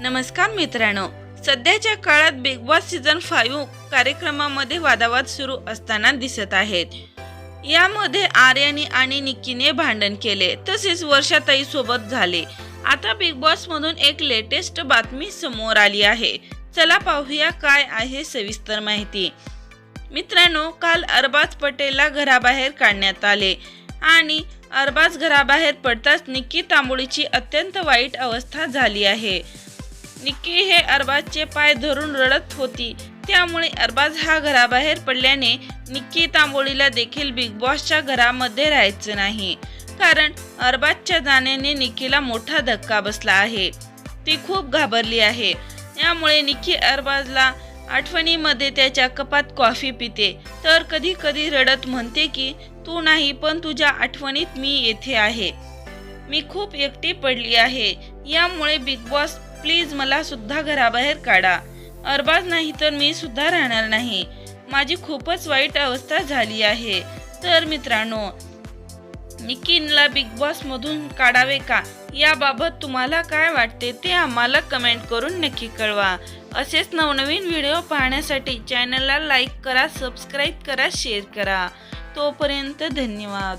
नमस्कार मित्रांनो. सध्याच्या काळात बिग बॉस सीझन फाईव्ह कार्यक्रमामध्ये वादावाद सुरू असताना दिसत आहेत. यामध्ये आर्यानी आणि निक्कीने भांडण केले. तसेच वर्षाताई सोबत झाले. आता बिग बॉस मधून एक लेटेस्ट बातमी समोर आली आहे. चला पाहूया काय आहे सविस्तर माहिती. मित्रांनो काल अरबाज पटेलला घराबाहेर काढण्यात आले. आणि अरबाज घराबाहेर पडताच निक्की तांबोळीची अत्यंत वाईट अवस्था झाली आहे. निक्की हे अरबाजचे पाय धरून रडत होती. त्यामुळे अरबाज हा घराबाहेर पडल्याने निक्की तांबोळीला देखील बिग बॉसच्या घरामध्ये राहायचं नाही. कारण अरबाजच्या जाण्याने निक्कीला मोठा धक्का बसला आहे. ती खूप घाबरली आहे. यामुळे निक्की अरबाजला आठवणीमध्ये त्याच्या कपात कॉफी पिते. तर कधी कधी रडत म्हणते की तू नाही पण तुझ्या आठवणीत मी येथे आहे. मी खूप एकटी पडली आहे. यामुळे बिग बॉस प्लीज मला सुद्धा घराबाहेर काढा. अरबाज नाही तर मी सुद्धा राहणार नाही. माझी खूपच वाईट अवस्था झाली आहे. तर मित्रांनो निकीनला बिग बॉस मधून काढावे का? याबाबत तुम्हाला काय वाटते ते आम्हाला कमेंट करून नक्की कळवा. असेच नवनवीन व्हिडिओ पाहण्यासाठी चॅनलला लाईक करा सबस्क्राईब करा शेअर करा. तोपर्यंत धन्यवाद.